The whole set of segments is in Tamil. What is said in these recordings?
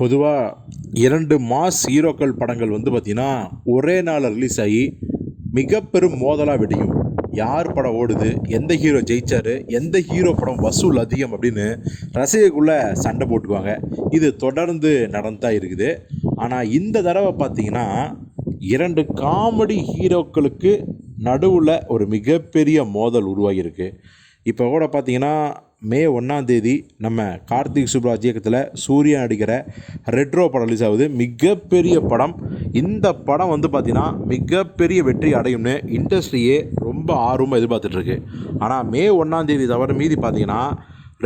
பொதுவாக இரண்டு மாஸ் ஹீரோக்கள் படங்கள் வந்து பார்த்திங்கன்னா ஒரே நாள் ரிலீஸ் ஆகி மிக பெரும் மோதலாக விடியும். யார் படம் ஓடுது எந்த ஹீரோ ஜெயிச்சாரு எந்த ஹீரோ படம் வசூல் அதிகம் அப்படின்னு ரசிகக்குள்ளே சண்டை போட்டுக்குவாங்க. இது தொடர்ந்து நடந்து தான் இருக்குது. ஆனால் இந்த தடவை பார்த்தீங்கன்னா இரண்டு காமெடி ஹீரோக்களுக்கு நடுவில் ஒரு மிகப்பெரிய மோதல் உருவாகியிருக்கு. இப்போ கூட பார்த்திங்கன்னா மே ஒன்றாம் தேதி நம்ம கார்த்திக் சுப்ராஜ் இயக்கத்தில் சூர்யா நடிக்கிற ரெட்ரோ படம் ரிலீஸ் ஆகுது. மிகப்பெரிய படம். இந்த படம் வந்து பார்த்திங்கன்னா மிகப்பெரிய வெற்றி அடையும்னு இண்டஸ்ட்ரியே ரொம்ப ஆர்வமாக எதிர்பார்த்துட்ருக்கு. ஆனால் மே ஒன்றாம் தேதி தவிர மீதி பார்த்தீங்கன்னா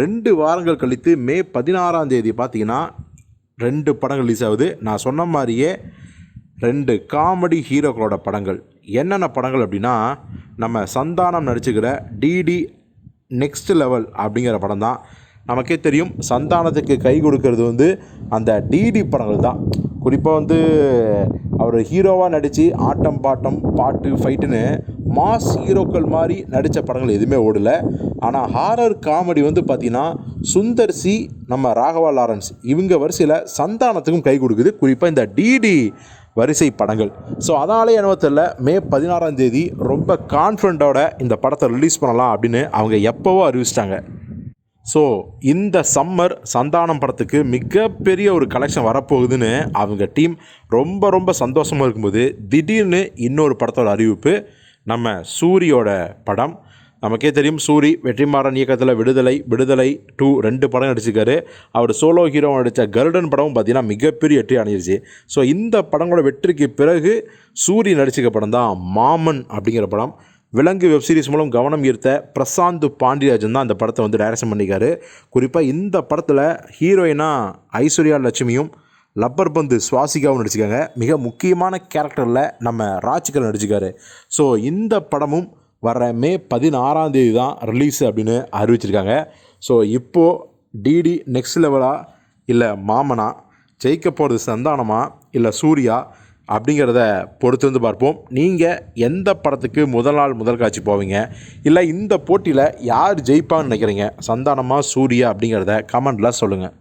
ரெண்டு வாரங்கள் கழித்து மே பதினாறாம் தேதி பார்த்தீங்கன்னா ரெண்டு படங்கள் ரிலீஸ் ஆகுது. நான் சொன்ன மாதிரியே ரெண்டு காமெடி ஹீரோக்களோட படங்கள். என்னென்ன படங்கள் அப்படின்னா நம்ம சந்தானம் நடிச்சுக்கிற டிடி நெக்ஸ்ட் லெவல் அப்படிங்கிற படம் தான் நமக்கே தெரியும் சந்தானத்துக்கு கை கொடுக்கறது வந்து அந்த டிடி படங்கள் தான் குறிப்பாக வந்து அவர் ஹீரோவாக நடித்து ஆட்டம் பாட்டம் பாட்டு ஃபைட்டுன்னு மாஸ் ஹீரோக்கள் மாதிரி நடித்த படங்கள் எதுவுமே ஓடலை. ஆனால் ஹாரர் காமெடி வந்து பார்த்திங்கன்னா சுந்தர் சி நம்ம ராகவா லாரன்ஸ் இவங்க வரிசையில் சந்தானத்துக்கும் கை கொடுக்குது. குறிப்பாக இந்த டிடி வரிசை படங்கள். ஸோ அதனாலே என்னவோ தெரில மே பதினாறாம் தேதி ரொம்ப கான்ஃபிடண்ட்டோட இந்த படத்தை ரிலீஸ் பண்ணலாம் அப்படின்னு அவங்க எப்போவோ அறிவிச்சிட்டாங்க. ஸோ இந்த சம்மர் சந்தானம் படத்துக்கு மிகப்பெரிய ஒரு கலெக்ஷன் வரப்போகுதுன்னு அவங்க டீம் ரொம்ப ரொம்ப சந்தோஷமாக இருக்கும்போது திடீர்னு இன்னொரு படத்தோட அறிவிப்பு நம்ம சூரியோட படம் நமக்கே தெரியும் சூரி வெற்றிமாறன் இயக்கத்தில் விடுதலை விடுதலை டூ ரெண்டு படம் நடிச்சிருக்காரு. அவர் சோலோ ஹீரோ நடித்த கருடன் படமும் பார்த்தீங்கன்னா மிகப்பெரிய வெற்றி அணிஞ்சிருச்சு ஸோ இந்த படங்களோட வெற்றிக்கு பிறகு சூரி நடிச்சிக்க படம் தான் மாமன் அப்படிங்கிற படம். விலங்கு வெப் சீரிஸ் மூலம் கவனம் ஈர்த்த பிரசாந்த் பாண்டியராஜன் தான் அந்த படத்தை வந்து டைரக்ஷன் பண்ணியிருக்காரு. குறிப்பாக இந்த படத்தில் ஹீரோயினாக ஐஸ்வர்யா லட்சுமியும் லப்பர் பந்து சுவாசிகாவும் நடிச்சிருக்காங்க. மிக முக்கியமான கேரக்டரில் நம்ம ராஜ்கல் நடிச்சிருக்காரு. ஸோ இந்த படமும் வர மே பதினாறாம் தேதி தான் ரிலீஸ் அப்படின்னு அறிவிச்சிருக்காங்க. ஸோ இப்போது டிடி நெக்ஸ்ட் லெவலாக இல்லை மாமனா ஜெயிக்க போகிறது சந்தானமா இல்லை சூர்யா அப்படிங்கிறத பொறுத்து வந்து பார்ப்போம். நீங்கள் எந்த படத்துக்கு முதல் நாள் முதல் காட்சி போவீங்க? இல்லை இந்த போட்டியில் யார் ஜெயிப்பான்னு நினைக்கிறீங்க? சந்தானமா சூர்யா அப்படிங்கிறத கமெண்டில் சொல்லுங்கள்